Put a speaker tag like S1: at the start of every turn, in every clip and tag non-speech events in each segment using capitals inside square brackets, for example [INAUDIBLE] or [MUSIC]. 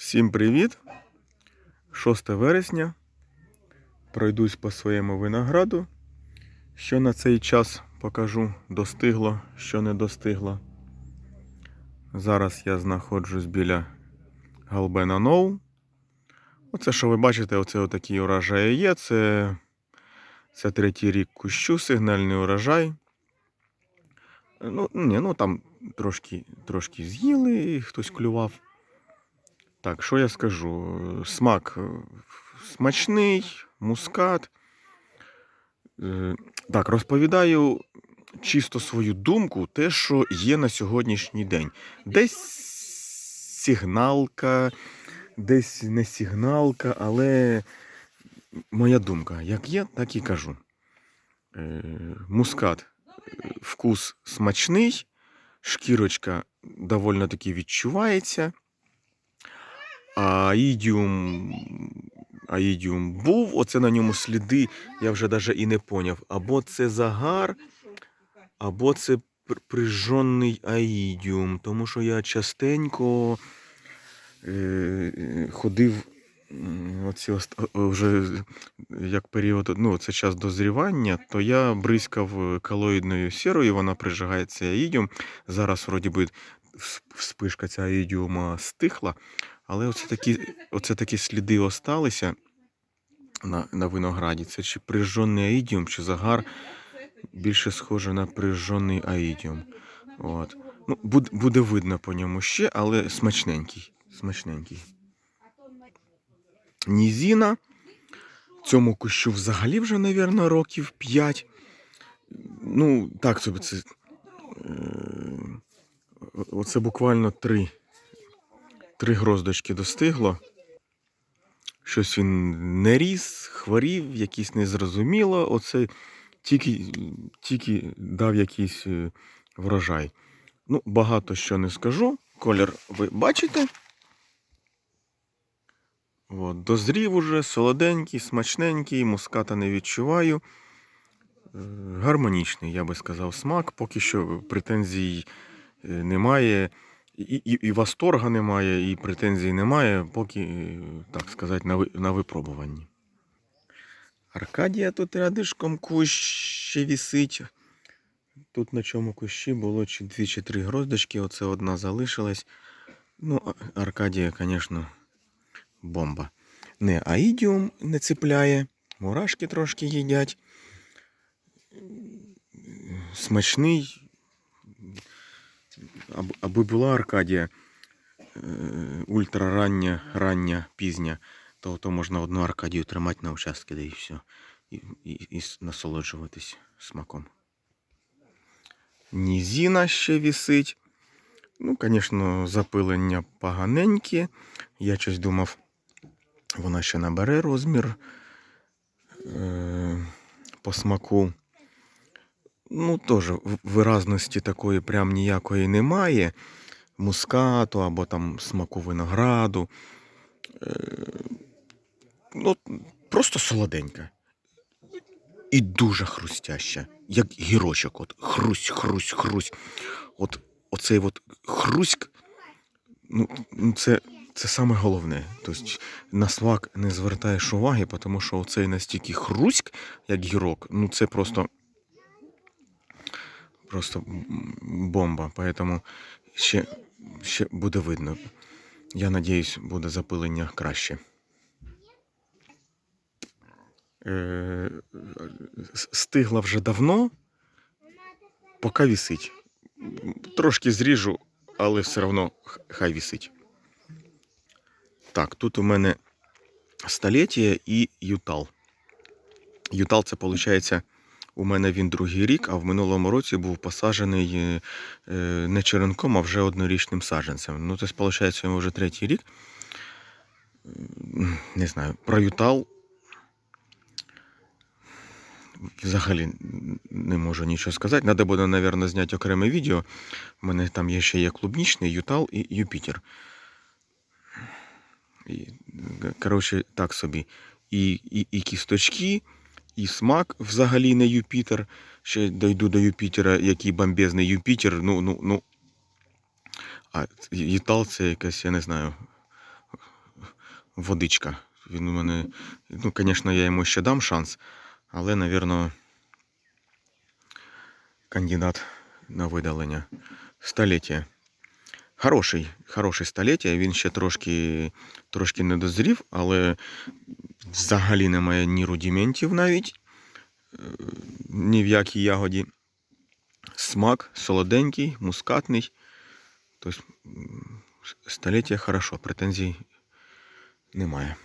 S1: Всім привіт! 6 вересня. Пройдусь по своєму винограду. Що на цей час покажу, достигло, що не достигло. Зараз я знаходжусь біля Галбена Ноу. Оце, що ви бачите, оце отакі урожаї є. Це, це третій рік кущу, сигнальний урожай. Ну, ні, ну там трошки, трошки з'їли, хтось клював. Так, що я скажу? Смак е, смачний, мускат. Е, Так, розповідаю чисто свою думку, те, що є на сьогоднішній день. Десь сигналка, десь не сигналка, але моя думка, як є, так і кажу. Е, Мускат, вкус смачний, шкірочка доволі таки відчувається. Аїдіум, аїдіум був, оце на ньому сліди, я вже навіть і не поняв. Або це загар, або це пр- прижжений аїдіум. Тому що я частенько е, ходив оці вже як період, ну, це час дозрівання, то я бризкав калоїдною сірою, вона прижигається аїдіум. Зараз, вроді би, вспишка ця аїдіума стихла. Але оце такі, оце такі сліди осталися на, на винограді. Це чи прижжений аїдіум, чи загар більше схоже на прижжений аїдіум. От. Ну, буде, буде видно по ньому ще, але смачненький. смачненький. Нізіна. Цьому кущу взагалі вже, мабуть, років 5. Ну, так собі це. Е, оце буквально три три гроздочки достигло. Щось він не ріс, хворів, якийсь незрозуміло. Оце тільки, тільки дав якийсь е, врожай. Ну, багато що не скажу. Колір ви бачите. От, дозрів уже, солоденький, смачненький, муската не відчуваю. Е, Гармонічний, я би сказав, смак. Поки що претензій е, немає. І, і, і восторга немає, і претензій немає, поки, е, так сказати, на, на випробуванні. Аркадія тут рядишком кущ ще вісить. Тут на чому кущі було чи дві чи три гроздочки, оце одна залишилась. Ну, Аркадія, звісно, бомба. Не аїдіум не цепляє, мурашки трошки їдять. Смачний, аби, була Аркадія е, ультрарання, рання, пізня, то, то можна одну Аркадію тримати на участки, да і все. І, і, і насолоджуватись смаком. Нізіна ще вісить. Ну, звісно, запилення поганеньке. Я щось думав, вона ще набере розмір е, по смаку. Ну, теж виразності такої прям ніякої немає. Мускату або там смаку винограду. Е, ну, просто солоденька. І дуже хрустяща. Як гірочок. От хрусь, хрусь, хрусь. От оцей от хруськ, ну, це, це саме головне. Тобто на смак не звертаєш уваги, тому що оцей настільки хруськ, як гірок, ну це просто просто бомба. Поэтому ще, ще буде видно. Я надіюсь, буде запилення краще. Е, стигла вже давно, поки вісить. Трошки зріжу, але все одно хай вісить. Так, тут у мене століття і ютал. Ютал це виходить, у мене він другий рік, а в минулому році був посаджений е, не черенком, а вже однорічним саджанцем. Ну, це виходить, йому вже третій рік. Не знаю, про ютал взагалі не можу нічого сказати. Треба буде, мабуть, зняти окреме відео. У мене там є ще є клубнічний, ютал і Юпітер. Коротше, так собі. І, і, і кісточки, і смак взагалі не Юпітер. Ще дойду до Юпітера, який бомбезний Юпітер. Ну, ну, ну. А Ютал це якась, я не знаю, водичка. Він у мене, ну, звісно, я йому ще дам шанс, але, напевно, кандидат на видалення. Століття. Хороший, хороший століття. Він ще трошки, трошки не дозрів, але взагалі немає ні рудиментів навіть, е, ні в якій ягоді. Смак солоденький, мускатний. Тобто століття хорошо, претензій немає.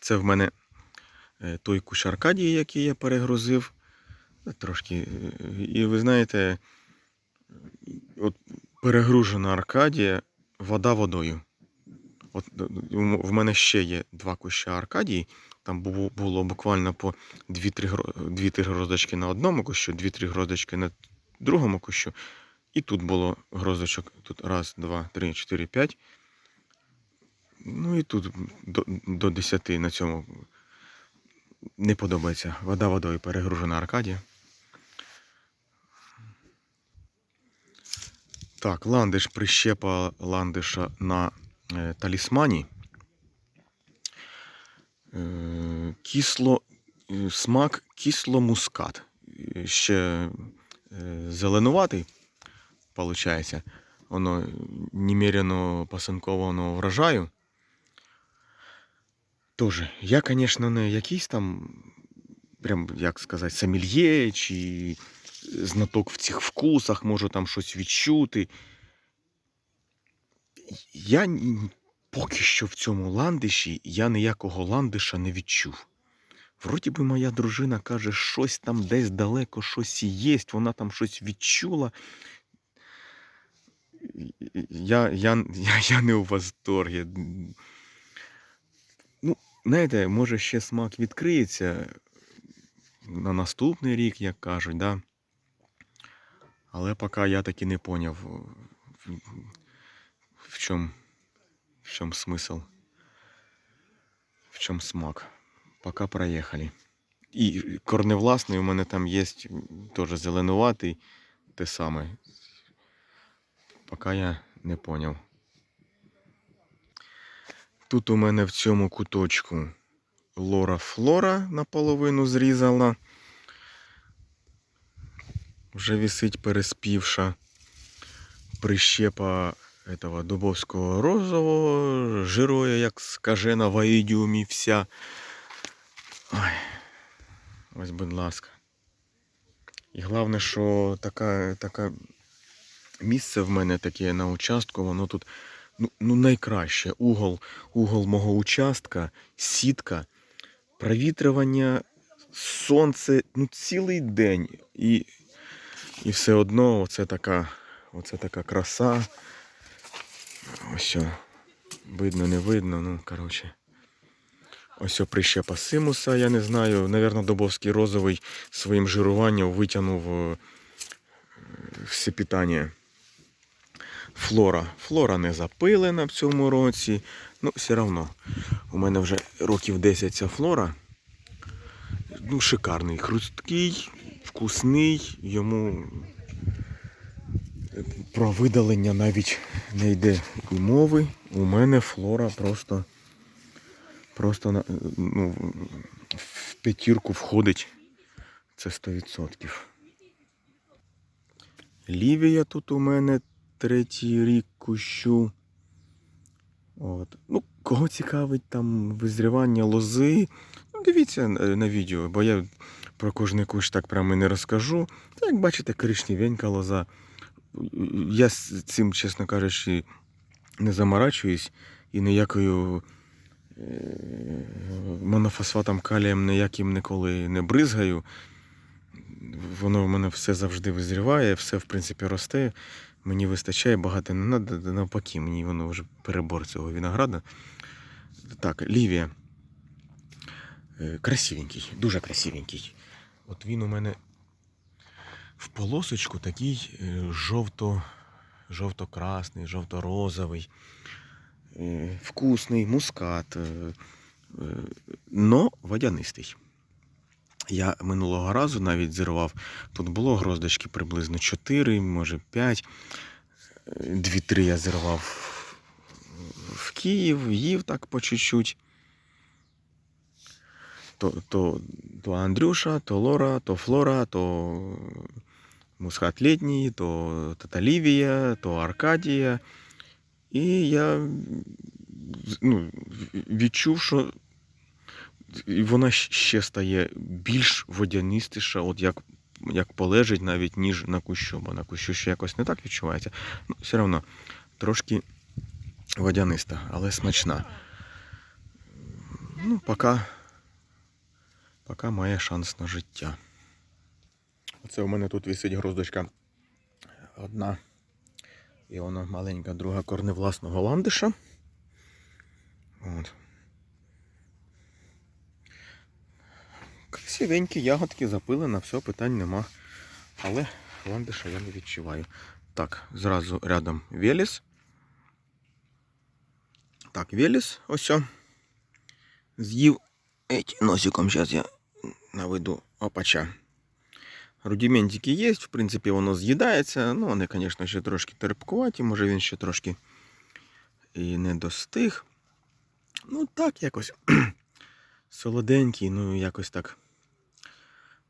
S1: Це в мене е, той кущ Аркадії, який я перегрузив. Трошки. е, І ви знаєте, от перегружена Аркадія, вода водою. От е, в мене ще є два куща Аркадії. Там було, буквально по 2-3 гро- 2-3 гроздочки на одному кущу, 2-3 гроздочки на другому кущу. І тут було гроздочок. Тут раз, два, три, чотири, п'ять. Ну і тут до, 10 на цьому не подобається. Вода водою перегружена Аркадія. Так, ландиш, прищепа ландиша на е, талісмані. Е, кисло, е, смак кисло-мускат. Ще зеленуватий, виходить. Воно немерено посинкованого врожаю. Тоже, я, звісно, не якийсь там, прям, як сказати, сомельє чи знаток в цих вкусах, можу там щось відчути. Я поки що в цьому ландиші я ніякого ландиша не відчув. Вроді би моя дружина каже, щось там десь далеко, щось є, вона там щось відчула. Я, я, я, я не у восторгі. Ну, знаєте, може ще смак відкриється на наступний рік, як кажуть, да? Але поки я таки не поняв, в, в чому в чому смисл, в чому смак. Поки проїхали. І корневласний у мене там є теж зеленуватий, те саме. Поки я не поняв. Тут у мене в цьому куточку Лора Флора наполовину зрізала. Вже висить переспівша прищепа этого дубовського розового, жирує, як скажена в аїдіумі вся. Ой, ось, будь ласка. І головне, що така, така місце в мене таке на участку, воно тут ну, ну найкраще. Угол, угол мого участка, сітка, провітрювання, сонце, ну цілий день. І, і все одно оце така, оце така краса. Ось. о, Видно, не видно, ну, коротше. Ось прищепа симуса, я не знаю. Навірно, Добовський розовий своїм жируванням витягнув е, все питання. Флора. Флора не запилена в цьому році. Ну, все одно. У мене вже років 10 ця флора. Ну, шикарний, хрусткий, вкусний. Йому про видалення навіть не йде і мови. У мене флора просто, просто ну, в п'ятірку входить. Це 100%. Лівія тут у мене третій рік кущу. От. Ну, кого цікавить там визрівання лози, ну, дивіться е, на відео, бо я про кожний кущ так прямо і не розкажу. Та як бачите, коричневенька лоза. Я з цим, чесно кажучи, не заморачуюсь і ніякою е, монофосфатом калієм ніяким ніколи не бризгаю. Воно в мене все завжди визріває, все в принципі росте. Мені вистачає, багато не треба, навпаки, мені воно вже перебор цього винограда. Так, Лівія. Е, Красивенький, дуже красивенький. От він у мене в полосочку такий е, жовто, жовто-красний, жовто-розовий, е, вкусний, мускат, е, но водянистий. Я минулого разу навіть зірвав. Тут було гроздочки приблизно 4, може 5. 2-3 я зірвав в Київ, їв так по чуть-чуть. То, то, то Андрюша, то Лора, то Флора, то Мусхат Літній, то Таталівія, то Аркадія. І я ну, відчув, що вона ще стає більш водянистіша, от як, як полежить навіть, ніж на кущу, бо на кущу ще якось не так відчувається. Ну, все одно трошки водяниста, але смачна. Ну, поки, поки має шанс на життя. Оце у мене тут висить гроздочка одна. І вона маленька, друга корневласного ландиша. От. Красивенькі ягодки запилена, все, питань нема. Але ландиша я не відчуваю. Так, зразу рядом Веліс. Так, Веліс, ось. З'їв Еть, носиком, зараз я наведу опача. Рудиментики є, в принципі, воно з'їдається. Ну, вони, звісно, ще трошки терпкуваті, може він ще трошки і не достиг. Ну, так, якось [CLEARS THROAT] солоденький, ну якось так.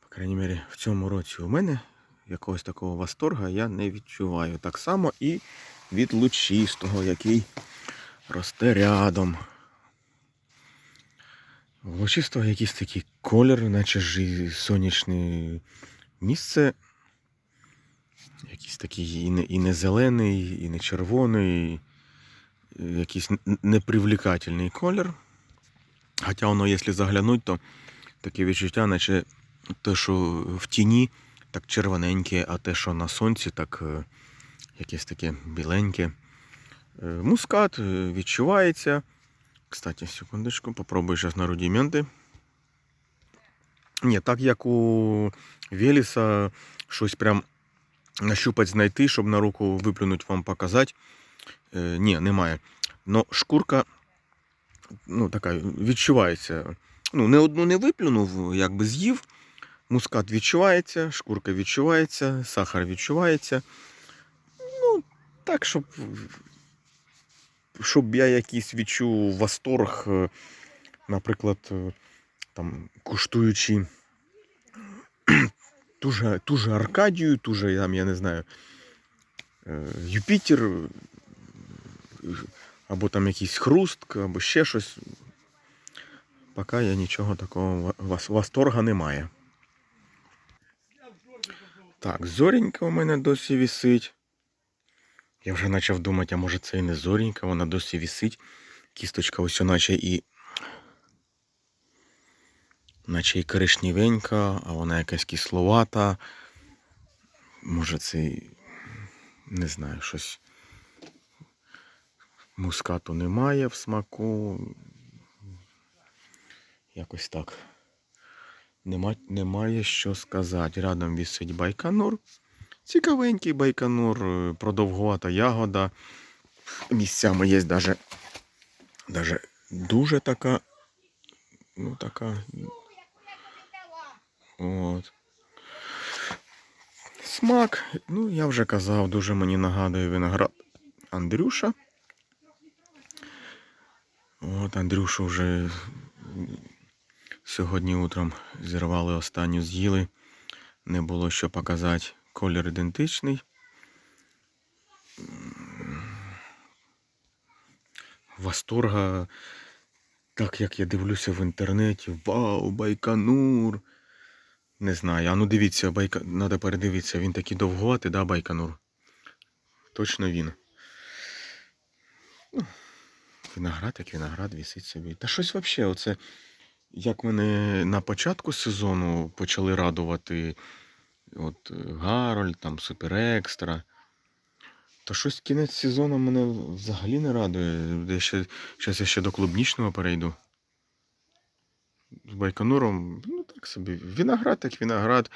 S1: По крайній мірі, в цьому році у мене якогось такого восторга я не відчуваю. Так само і від лучистого, який росте рядом. У лучистого якийсь такий колір, наче ж сонячне місце. Якийсь такий і не, і не зелений, і не червоний, якийсь н- непривлекательний колір. Хоча воно, якщо заглянуть, то таке відчуття, наче те, що в тіні, так червоненьке, а те, що на сонці, так е, якесь таке біленьке. Е, Мускат е, відчувається. Кстати, секундочку, попробую зараз на рудименти. Ні, так як у Веліса щось прям нащупать знайти, щоб на руку виплюнуть вам показати. Е, ні, немає. Но шкурка ну, така відчувається. Ну, не одну не виплюнув, якби з'їв. Мускат відчувається, шкурка відчувається, сахар відчувається. Ну, так, щоб, щоб я якийсь відчув восторг, е, наприклад, е, там, куштуючи ту же, ту же Аркадію, ту же, там, я не знаю, е, Юпітер, або там якийсь хруст, або ще щось. Поки я нічого такого вос- восторга немає. Так, зорінька у мене досі висить. Я вже почав думати, а може це і не зорінька, вона досі висить. Кісточка ось наче і. Наче і коричневенька, а вона якась кисловата. Може це. Не знаю, щось. Мускату немає в смаку. Якось так. Нема, немає що сказати. Рядом висить байконур. Цікавенький байконур, е, продовгувата ягода. Місцями є даже, даже дуже така. Ну, така. От. Смак, ну я вже казав, дуже мені нагадує виноград Андрюша. От Андрюшу вже сьогодні утром зірвали останню, з'їли. Не було що показати. Колір ідентичний. Восторга, так як я дивлюся в інтернеті. Вау, Байконур. Не знаю. А ну дивіться, байка... треба передивитися. Він такий довгуватий, да, Байконур? Точно він. Ну, Виноград, як виноград, вісить собі. Та щось взагалі, оце, як мене на початку сезону почали радувати от, е, Гарольд, там Супер Екстра. То щось кінець сезону мене взагалі не радує. Я ще, зараз я ще до клубнічного перейду. З Байконуром, ну так собі. Виноград, як виноград.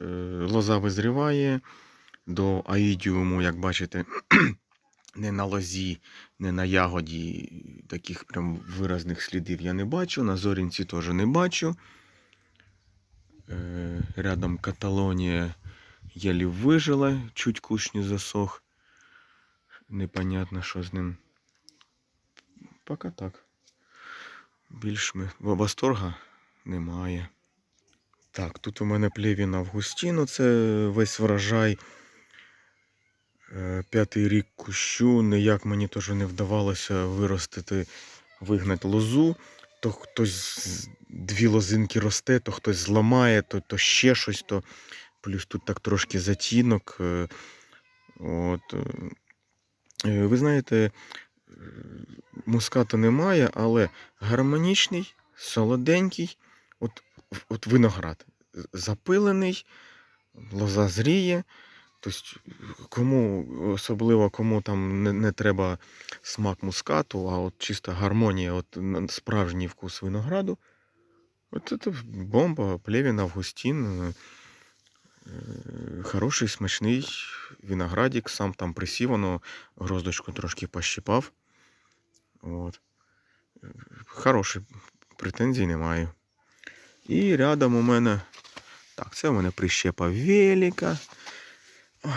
S1: Е, Лоза визріває. До аїдіуму, як бачите, [CLEARS THROAT] не на лозі, не на ягоді таких прям виразних слідів я не бачу. На зорінці теж не бачу. Е, Рядом Каталонія єлі вижила, чуть кущ не засох. Непонятно, що з ним. поки так. Більш ми... восторга немає. Так, тут у мене плевін Августіно, це весь врожай. Е, П'ятий рік кущу. Ніяк мені теж не вдавалося виростити, вигнати лозу. То хтось дві лозинки росте, то хтось зламає, то, то ще щось, то плюс тут так трошки затінок. е, От. е. Е, Ви знаєте, мускату немає, але гармонічний, солоденький, от, от виноград. Запилений, лоза зріє. Тобто, кому, особливо кому там не, не треба смак мускату, а от чиста гармонія, от справжній вкус винограду. От це бомба, плевін, Августін. е, е, Хороший, смачний виноградик, сам там присів, воно гроздочку трошки пощипав. От. Хороший, претензій немає. І рядом у мене. Так, це у мене прищепа велика.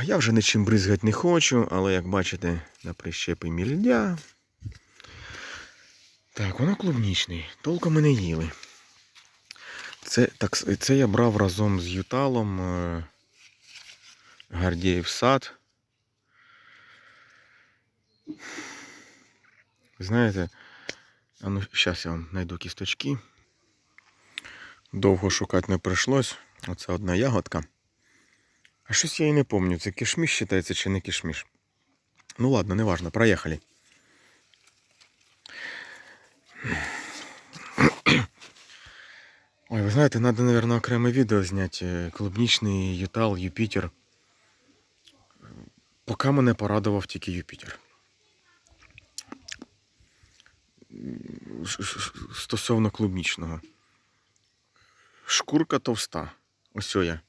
S1: Я вже нічим бризгати не хочу, але як бачите, на прищепі мільдя. Так, воно клубнічний. Толком ми не їли. Це, так, це я брав разом з Юталом е, Гардіїв сад. Знаєте, а ну, зараз я вам знайду кісточки. Довго шукати не прийшлось. Оце одна ягодка. А щось я і не пам'ятаю, це кишміш вважається чи не кишміш. Ну ладно, неважно, проїхали. Ой, ви знаєте, треба, мабуть, окреме відео зняти. е, Клубнічний Ютал, Юпітер. Поки мене порадував тільки Юпітер. Стосовно клубнічного. Шкурка товста. Ось я.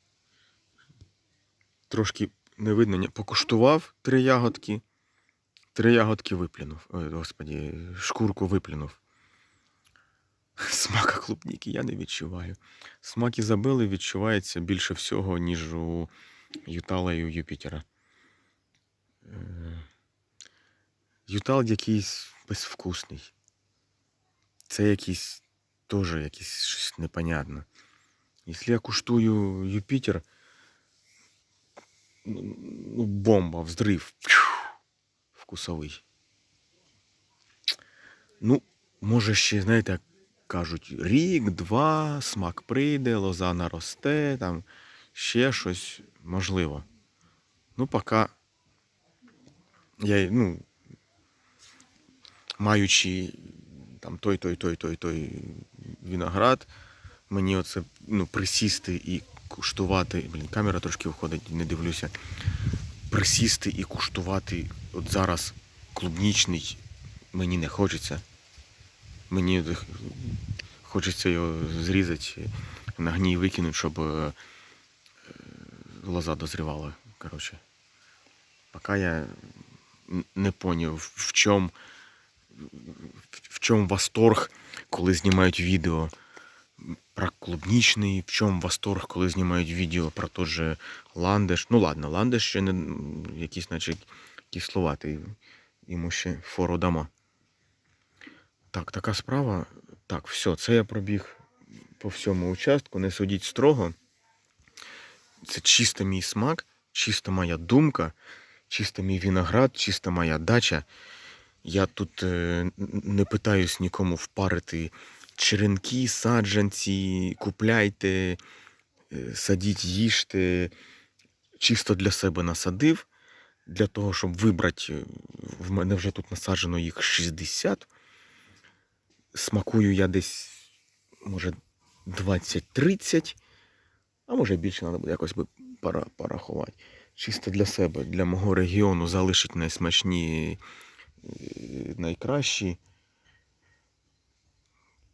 S1: Трошки не видно. Покуштував три ягодки. Три ягодки виплюнув. Ой, господі, шкурку виплюнув. Смака клубніки я не відчуваю. Смак Ізабели відчувається більше всього, ніж у Ютала і у Юпітера. Е, Ютал якийсь безвкусний. Це якийсь теж якийсь щось непонятне. Якщо я куштую Юпітер, ну, бомба, взрив. Вкусовий. Ну, може ще, знаєте, як кажуть, рік, два, смак прийде, лоза наросте, там ще щось можливо. Ну, поки я, ну, маючи там той, той, той, той, той виноград, мені оце ну, присісти і куштувати. Блін, камера трошки виходить, не дивлюся. Присісти і куштувати от зараз клубнічний мені не хочеться. Мені хочеться його зрізати, на гній викинути, щоб е, е, лоза дозрівала. Коротше. Поки я не поняв, в чому в чому восторг, коли знімають відео про клубнічний, в чому восторг, коли знімають відео про той же ландиш. Ну ладно, ландиш ще не якийсь, наче кисловатий. Йому ще фору дамо. Так, така справа. Так, все, це я пробіг по всьому участку. Не судіть строго. Це чисто мій смак, чисто моя думка, чисто мій виноград, чисто моя дача. Я тут е, не питаюсь нікому впарити черенки, саджанці, купляйте, е, садіть, їжте. Чисто для себе насадив. Для того, щоб вибрати, в мене вже тут насаджено їх 60. Смакую я десь, може, 20-30, а може більше треба буде якось би пора, порахувати. Чисто для себе, для мого регіону залишить найсмачні, е, найкращі.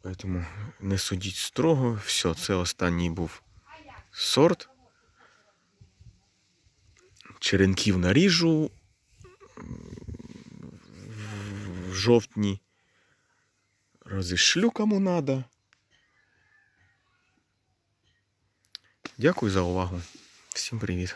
S1: Тому не судіть строго. Все, це останній був сорт. Черенків наріжу в жовтні. Розішлю кому надо. Дякую за увагу. Всім привіт.